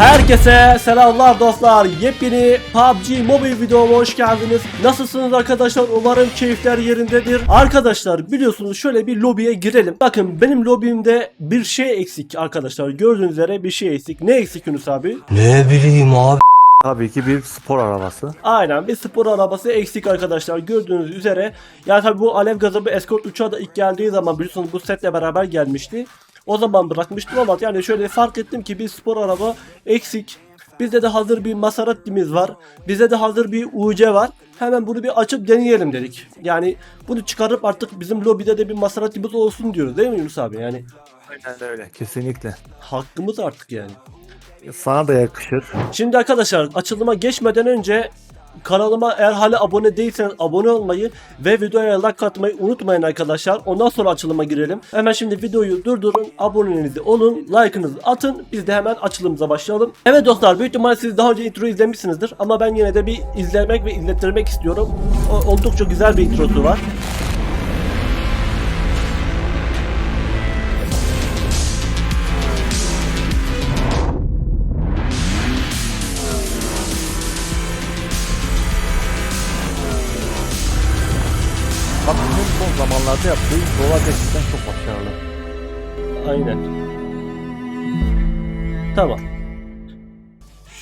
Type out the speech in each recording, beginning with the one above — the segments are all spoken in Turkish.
Herkese selamlar dostlar. Yepyeni PUBG Mobile videoma hoş geldiniz. Nasılsınız arkadaşlar? Umarım keyifler yerindedir. Arkadaşlar biliyorsunuz şöyle bir lobiye girelim. Bakın benim lobimde bir şey eksik arkadaşlar. Gördüğünüz üzere bir şey eksik. Ne eksik Yunus abi? Ne bileyim abi. Tabii ki bir spor arabası. Aynen bir spor arabası eksik arkadaşlar gördüğünüz üzere. Yani tabi bu alev gazı escort uçağı da ilk geldiği zaman biliyorsunuz bu setle beraber gelmişti. O zaman bırakmıştım ama yani şöyle fark ettim ki bir spor araba eksik. Bizde de hazır bir Maserati'miz var. Bizde de hazır bir UC var. Hemen bunu bir açıp deneyelim dedik. Yani bunu çıkarıp artık bizim lobide de bir Maserati'miz olsun diyoruz değil mi Yunus abi? Yani Aynen öyle. Kesinlikle. hakkımız artık yani. Sana da yakışır. Şimdi arkadaşlar açılıma geçmeden önce kanalıma eğer hala abone değilseniz abone olmayı ve videoya like atmayı unutmayın arkadaşlar. Ondan sonra açılıma girelim. Hemen şimdi videoyu durdurun, abonenizi olun, like'ınızı atın. Biz de hemen açılımıza başlayalım. Evet dostlar büyük ihtimalle siz daha önce intro izlemişsinizdir ama ben yine de bir izlemek ve izlettirmek istiyorum. O, oldukça güzel bir introsu var. Bunun son zamanlarda yaptığı introlar gerçekten çok başarılı. Aynen. Tamam.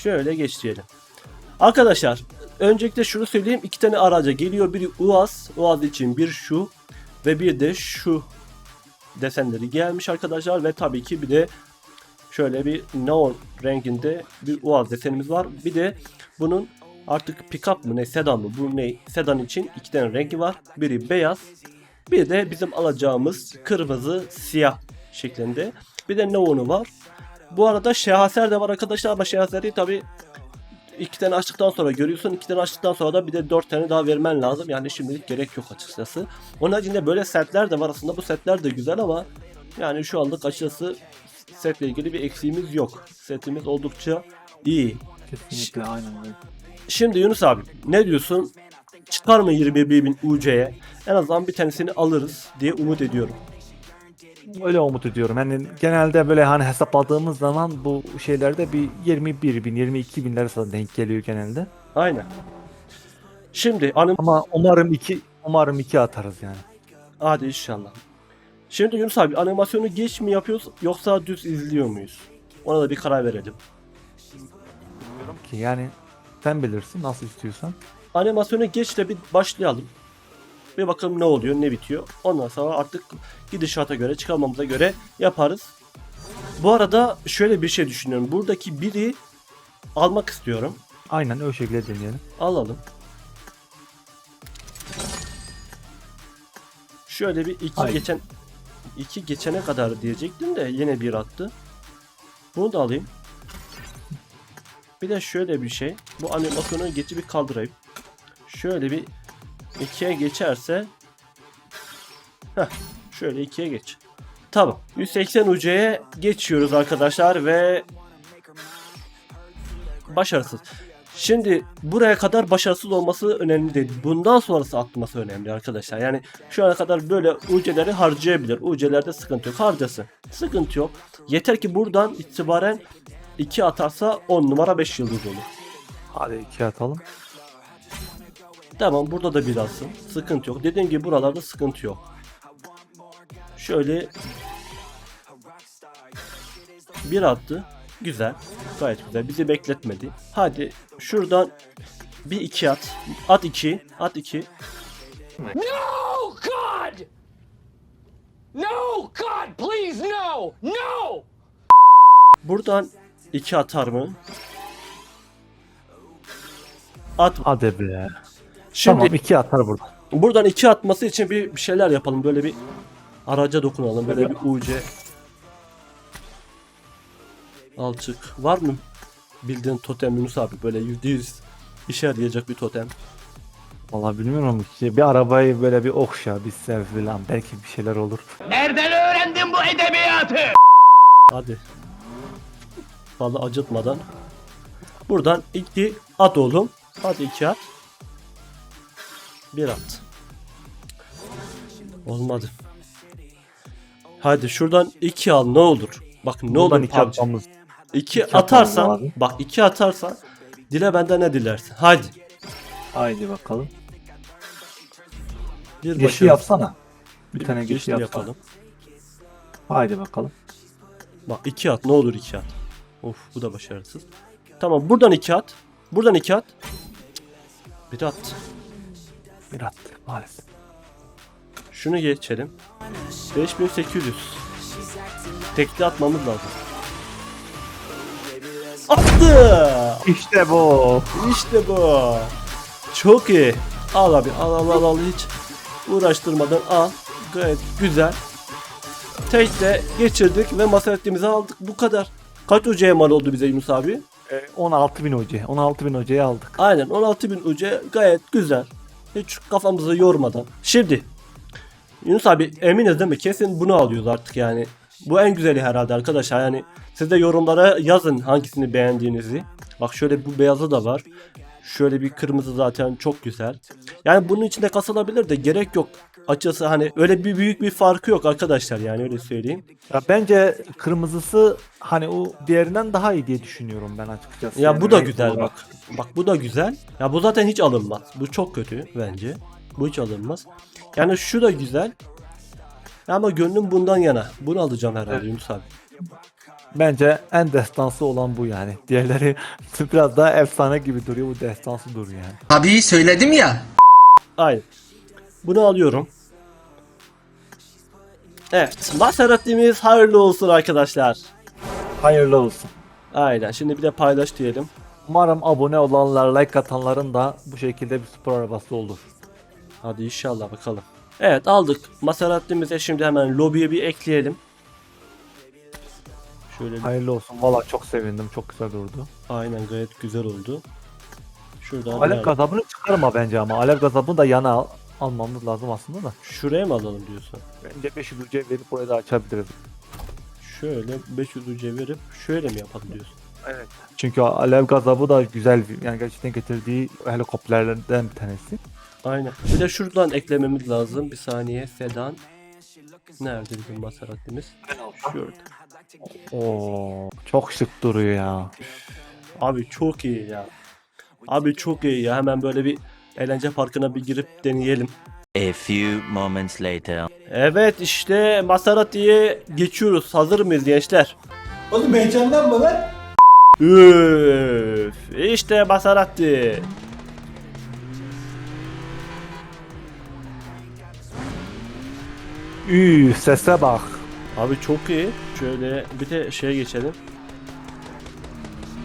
Şöyle geçelim. Arkadaşlar öncelikle şunu söyleyeyim. iki tane araca geliyor. Biri UAZ. UAZ için bir şu ve bir de şu desenleri gelmiş arkadaşlar ve tabii ki bir de şöyle bir neon renginde bir UAZ desenimiz var. Bir de bunun artık pickup mı ne sedan mı bu ne sedan için iki tane rengi var. Biri beyaz bir de bizim alacağımız kırmızı siyah şeklinde. Bir de neonu var. Bu arada şehaser de var arkadaşlar ama şehaseri tabi iki tane açtıktan sonra görüyorsun. iki tane açtıktan sonra da bir de dört tane daha vermen lazım. Yani şimdilik gerek yok açıkçası. Onun haricinde böyle setler de var aslında. Bu setler de güzel ama yani şu anlık açıkçası setle ilgili bir eksiğimiz yok. Setimiz oldukça iyi. Kesinlikle aynen öyle. Şimdi Yunus abi ne diyorsun? Çıkar mı 21 bin UC'ye? En azından bir tanesini alırız diye umut ediyorum. Öyle umut ediyorum. Yani genelde böyle hani hesapladığımız zaman bu şeylerde bir 21 bin, 22 binler arasında denk geliyor genelde. Aynen. Şimdi anım Ama umarım iki umarım iki atarız yani. hadi inşallah. Şimdi Yunus abi animasyonu geç mi yapıyoruz yoksa düz izliyor muyuz? Ona da bir karar verelim. Ki yani sen bilirsin nasıl istiyorsan. Animasyonu geçle bir başlayalım. Bir bakalım ne oluyor ne bitiyor. Ondan sonra artık gidişata göre çıkarmamıza göre yaparız. Bu arada şöyle bir şey düşünüyorum. Buradaki biri almak istiyorum. Aynen o şekilde deneyelim. Alalım. Şöyle bir iki Aynen. geçen iki geçene kadar diyecektim de yine bir attı. Bunu da alayım. Bir de şöyle bir şey. Bu animasyonu geçi bir kaldırayım. Şöyle bir ikiye geçerse Heh, şöyle ikiye geç. Tamam. 180 UC'ye geçiyoruz arkadaşlar ve başarısız. Şimdi buraya kadar başarısız olması önemli değil. Bundan sonrası atması önemli arkadaşlar. Yani şu ana kadar böyle UC'leri harcayabilir. UC'lerde sıkıntı yok. Harcasın. Sıkıntı yok. Yeter ki buradan itibaren 2 atarsa 10 numara 5 yıldız olur. Hadi iki atalım. Tamam burada da bir atsın. Sıkıntı yok. Dediğim gibi buralarda sıkıntı yok. Şöyle bir attı. Güzel. Gayet güzel. Bizi bekletmedi. Hadi şuradan bir iki at. At iki. At iki. No, God! No, God, please, no! No! Buradan iki atar mı? At. Hadi be. Şimdi Tamam iki atar burada. buradan iki atması için bir, bir şeyler yapalım. Böyle bir araca dokunalım. Böyle bir UC. Alçık. Var mı bildiğin totem Yunus abi? Böyle yüzde yüz işe yarayacak bir totem. Vallahi bilmiyorum ki bir arabayı böyle bir okşa, bir sev falan belki bir şeyler olur. Nereden öğrendin bu edebiyatı? Hadi. Fazla acıtmadan. Buradan iki at oğlum. Hadi iki at. Bir at. Olmadı. Hadi şuradan iki al ne olur. Bak ne Buradan olur iki PUBG. atmamız 2 İki atmamız atarsan bak 2 atarsan dile benden ne dilersin? Hadi. Haydi bakalım. Bir Geçti başarı. yapsana. Bir tane geçti geçti yapsana. yapalım. Haydi bakalım. Bak 2 at ne olur 2 at. Of bu da başarısız. Tamam buradan 2 at. Buradan 2 at. Bir at. Bir attı maalesef. Şunu geçelim. 5800. Tekli atmamız lazım. Attı! İşte bu. İşte bu. Çok iyi. Al abi al al al al hiç uğraştırmadan al. Gayet güzel. Tek de geçirdik ve ettiğimizi aldık. Bu kadar. Kaç ucuya mal oldu bize Yunus abi? 16 bin hoca. 16 bin hocayı aldık. Aynen 16.000 ucu gayet güzel. Hiç kafamızı yormadan. Şimdi Yunus abi eminiz değil mi? Kesin bunu alıyoruz artık yani. Bu en güzeli herhalde arkadaşlar. Yani siz de yorumlara yazın hangisini beğendiğinizi. Bak şöyle bu beyazı da var. Şöyle bir kırmızı zaten çok güzel. Yani bunun içinde kasılabilir de gerek yok. Açıkçası hani öyle bir büyük bir farkı yok arkadaşlar yani öyle söyleyeyim. Ya bence kırmızısı hani o diğerinden daha iyi diye düşünüyorum ben açıkçası. Ya Yani bu da güzel olarak. bak. Bak bu da güzel. Ya bu zaten hiç alınmaz. Bu çok kötü bence. Bu hiç alınmaz. Yani şu da güzel. Ama gönlüm bundan yana. Bunu alacağım herhalde Evet. Yunus abi. Bence en destansı olan bu yani. Diğerleri biraz daha efsane gibi duruyor. Bu destansı duruyor yani. Abi söyledim ya. Aynen. Bunu alıyorum. Evet. Maseratimiz hayırlı olsun arkadaşlar. Hayırlı olsun. Aynen. Şimdi bir de paylaş diyelim. Umarım abone olanlar, like atanların da bu şekilde bir spor arabası olur. Hadi inşallah bakalım. Evet aldık. Maseratimize şimdi hemen lobiye bir ekleyelim. Şöyle bir- Hayırlı olsun. Valla çok sevindim. Çok güzel durdu. Aynen gayet güzel oldu. Şuradan Alev nerede? gazabını çıkarma bence ama. Alev gazabını da yana al- almamız lazım aslında da. Şuraya mı alalım diyorsun? Bence 500 ucu verip burayı da açabiliriz. Şöyle 500 ucu verip şöyle mi yapalım diyorsun? Evet. Çünkü alev gazabı da güzel bir- yani gerçekten getirdiği helikopterlerden bir tanesi. Aynen. Bir de şuradan eklememiz lazım. Bir saniye. Sedan. Nerede bizim Maserati'miz? Şurada. Oo, çok şık duruyor ya. Abi çok iyi ya. Abi çok iyi ya. Hemen böyle bir eğlence parkına bir girip deneyelim. A few moments later. Evet işte Maserati'ye geçiyoruz. Hazır mıyız gençler? Oğlum heyecanlanma lan. Üf, işte Maserati. Üü sese bak. Abi çok iyi. Şöyle bir de şeye geçelim.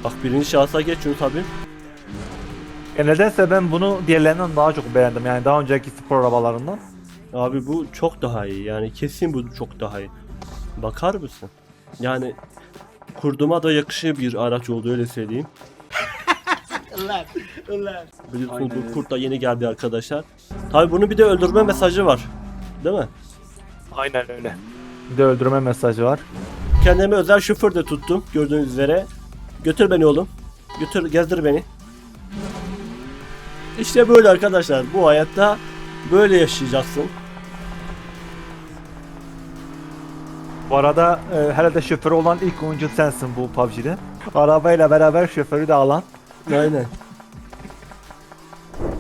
Bak birinci şahsa geçiyoruz tabi. E nedense ben bunu diğerlerinden daha çok beğendim. Yani daha önceki spor arabalarından. Abi bu çok daha iyi. Yani kesin bu çok daha iyi. Bakar mısın? Yani kurduma da yakışır bir araç oldu öyle söyleyeyim. Ulan ulan. Biliyorsunuz bu kurt da yeni geldi arkadaşlar. Tabi bunun bir de öldürme mesajı var. Değil mi? Aynen öyle. Bir de öldürme mesajı var. Kendime özel şoför de tuttum gördüğünüz üzere. Götür beni oğlum. Götür gezdir beni. İşte böyle arkadaşlar. Bu hayatta böyle yaşayacaksın. Bu arada e, herhalde şoförü olan ilk oyuncu sensin bu PUBG'de. Arabayla beraber şoförü de alan. Aynen.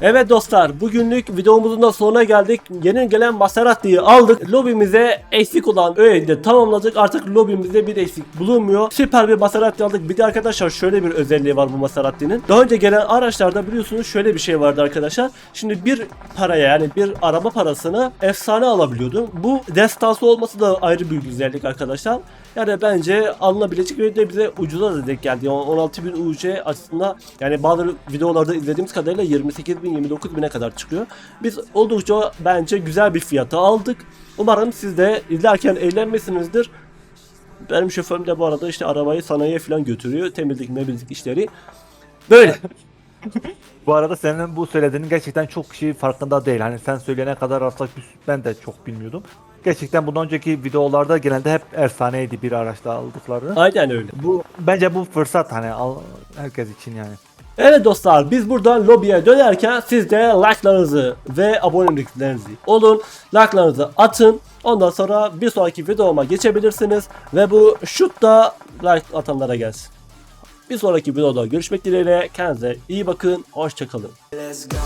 Evet dostlar bugünlük videomuzun da sonuna geldik. Yeni gelen Maserati'yi aldık. Lobimize eksik olan öğeyi de tamamladık. Artık lobimizde bir eksik bulunmuyor. Süper bir Maserati aldık. Bir de arkadaşlar şöyle bir özelliği var bu Maserati'nin. Daha önce gelen araçlarda biliyorsunuz şöyle bir şey vardı arkadaşlar. Şimdi bir paraya yani bir araba parasını efsane alabiliyordu. Bu destansı olması da ayrı bir güzellik arkadaşlar. Yani bence alınabilecek ve de bize ucuza da denk geldi. Yani 16.000 UC aslında yani bazı videolarda izlediğimiz kadarıyla 28.000 29.000'e kadar çıkıyor. Biz oldukça bence güzel bir fiyata aldık. Umarım siz de izlerken eğlenmişsinizdir. Benim şoförüm de bu arada işte arabayı sanayiye falan götürüyor. Temizlik memizlik işleri. Böyle. Bu arada senin bu söylediğinin gerçekten çok kişi farkında değil. Hani sen söyleyene kadar aslında ben de çok bilmiyordum. Gerçekten bundan önceki videolarda genelde hep efsaneydi bir araçta aldıkları. Aynen öyle. Bu bence bu fırsat hani al, herkes için yani. Evet dostlar biz buradan lobiye dönerken siz de like'larınızı ve aboneliklerinizi olun. Like'larınızı atın. Ondan sonra bir sonraki videoma geçebilirsiniz. Ve bu şut da like atanlara gelsin. Bir sonraki videoda görüşmek dileğiyle. Kendinize iyi bakın. Hoşçakalın. Let's go.